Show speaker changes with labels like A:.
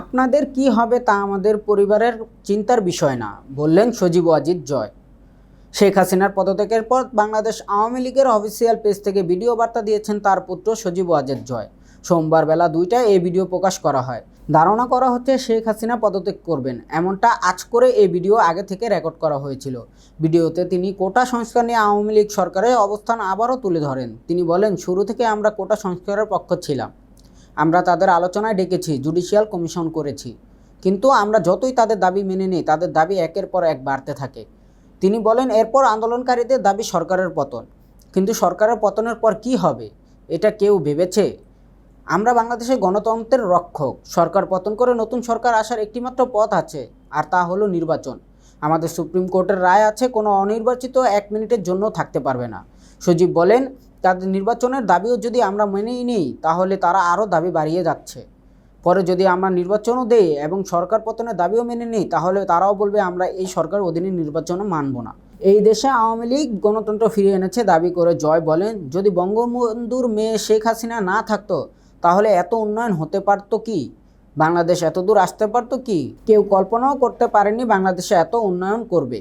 A: আপনাদের কি হবে তা আমাদের পরিবারের চিন্তার বিষয় না। বললেন সজীব ওয়াজিদ জয়। শেখ হাসিনার পদত্যাগের পর বাংলাদেশ আওয়ামী লীগের অফিসিয়াল পেজ থেকে ভিডিও বার্তা দিয়েছেন তার পুত্র সজীব ওয়াজেদ জয়। সোমবার বেলা দুইটায় এই ভিডিও প্রকাশ করা হয়। ধারণা করা হচ্ছে শেখ হাসিনা পদত্যাগ করবেন। এমনটা আজ করে এই ভিডিও আগে থেকে রেকর্ড করা হয়েছিল। ভিডিওতে তিনি কোটা সংস্কার নিয়ে আওয়ামী লীগ সরকারের অবস্থান আবারও তুলে ধরেন। তিনি বলেন, শুরু থেকে আমরা কোটা সংস্কারের পক্ষ ছিলাম। আমরা তাদের আলোচনায় ডেকেছি জুডিশিয়াল কমিশন করেছি। কিন্তু আমরা যতই তাদের দাবি মেনে নিই, তাদের দাবি একের পর এক বাড়তে থাকে। তিনি বলেন, এরপর আন্দোলনকারীদের দাবি সরকারের পতন। কিন্তু সরকারের পতনের পর কি হবে? এটা কেউ ভেবেছে? আমরা বাংলাদেশের গণতন্ত্রের রক্ষক। সরকার পতন করে নতুন সরকার আসার একটিমাত্র পথ আছে, আর তা হলো নির্বাচন। আমাদের সুপ্রিম কোর্টের রায় আছে, কোনো অনির্বাচিত এক মিনিটের জন্য থাকতে পারবে না। সজীব বলেন, তাদের নির্বাচনের দাবিও যদি আমরা মেনেই নিই, তাহলে তারা আরও দাবি বাড়িয়ে যাচ্ছে। পরে যদি আমরা নির্বাচনও দেই এবং সরকার পতনের দাবিও মেনে নিই, তাহলে তারাও বলবে, আমরা এই সরকার অধীনে নির্বাচনও মানব না। এই দেশে আওয়ামী লীগ গণতন্ত্র ফিরিয়ে এনেছে দাবি করে জয় বলেন, যদি বঙ্গবন্ধুর মেয়ে শেখ হাসিনা না থাকতো, তাহলে এত উন্নয়ন হতে পারতো কি? বাংলাদেশ এত দূর আসতে পারতো কি? কেউ কল্পনাও করতে পারেনি বাংলাদেশে এত উন্নয়ন করবে।